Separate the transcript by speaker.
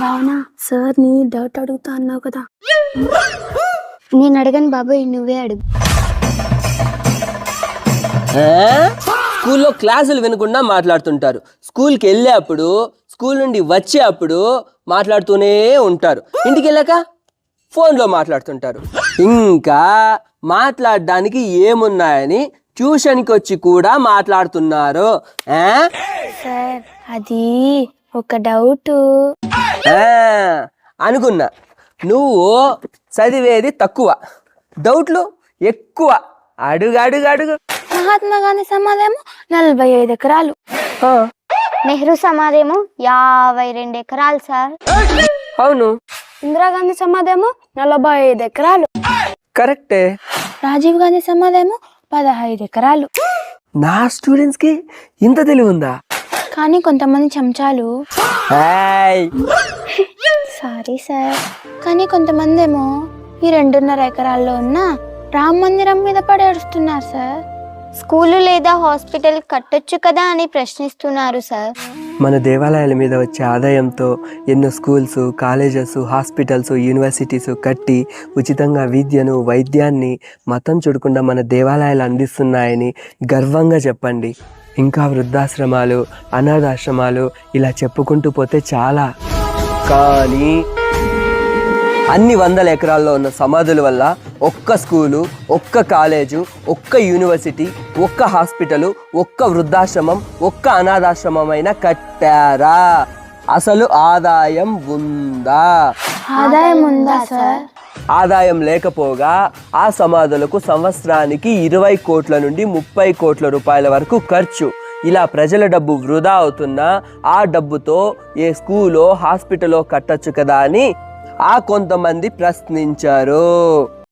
Speaker 1: భావన సార్ని డౌట్ అడుగుతా అన్నావు కదా.
Speaker 2: నేను అడగను బాబాయ్ నువ్వే అడుగు?
Speaker 3: స్కూల్లో క్లాసులు వినకుండా మాట్లాడుతుంటారు. స్కూల్కి వెళ్ళేప్పుడు స్కూల్ నుండి వచ్చే అప్పుడు మాట్లాడుతూనే ఉంటారు. ఇంటికి వెళ్ళాక ఫోన్లో మాట్లాడుతుంటారు. ఇంకా మాట్లాడడానికి ఏమున్నాయని ట్యూషన్కి వచ్చి కూడా మాట్లాడుతున్నారు?
Speaker 1: సార్ అది ఒక డౌట్.
Speaker 3: అనుకున్నా. నువ్వు చదివేది తక్కువ డౌట్లు ఎక్కువ. అడుగు అడుగు అడుగు.
Speaker 1: మహాత్మా గాంధీ సమాధేమో నలభై ఐదు ఎకరాలు.
Speaker 2: నెహ్రూ సమాధేమో యాభై రెండు ఎకరాలు సార్.
Speaker 3: అవును.
Speaker 1: ఇందిరాగాంధీ సమాధేమో నలభై ఐదు ఎకరాలు.
Speaker 3: కరెక్టే.
Speaker 1: రాజీవ్ గాంధీ సమాధేమో పదహైదు ఎకరాలు.
Speaker 3: నా స్టూడెంట్స్కి ఇంత తెలివి ఉందా?
Speaker 1: కానీ కొంతమంది చెంచాలు. Sorry sir. కానీ కొంతమంది ఏమో ఈ రెండున్నర ఎకరాల్లో ఉన్న రామ మందిరం మీద పడేడుస్తున్నారు సార్.
Speaker 2: స్కూలు లేదా హాస్పిటల్ కట్టొచ్చు కదా అని ప్రశ్నిస్తున్నారు సార్.
Speaker 3: మన దేవాలయాల మీద వచ్చే ఆదాయంతో ఎన్నో స్కూల్స్ కాలేజెస్ హాస్పిటల్స్ యూనివర్సిటీస్ కట్టి ఉచితంగా విద్యను వైద్యాన్ని మతం చూడకుండా మన దేవాలయాలు అందిస్తున్నాయని గర్వంగా చెప్పండి. ఇంకా వృద్ధాశ్రమాలు అనాథాశ్రమాలు ఇలా చెప్పుకుంటూ పోతే చాలా. కానీ అన్ని వందల ఎకరాల్లో ఉన్న సమాధుల వల్ల ఒక్క స్కూలు ఒక్క కాలేజు ఒక్క యూనివర్సిటీ ఒక్క హాస్పిటల్ ఒక్క వృద్ధాశ్రమం ఒక్క అనాథాశ్రమం అయినా కట్టారా? అసలు ఆదాయం ఉందా?
Speaker 1: ఆదాయం ఉందా సార్?
Speaker 3: ఆదాయం లేకపోగా ఆ సమాధులకు సంవత్సరానికి ఇరవై కోట్ల నుండి ముప్పై కోట్ల రూపాయల వరకు ఖర్చు. ఇలా ప్రజల డబ్బు వృధా అవుతున్నా ఆ డబ్బుతో ఏ స్కూలో హాస్పిటలో కట్టచ్చు కదా అని ఆ కొంతమంది ప్రశ్నించారు.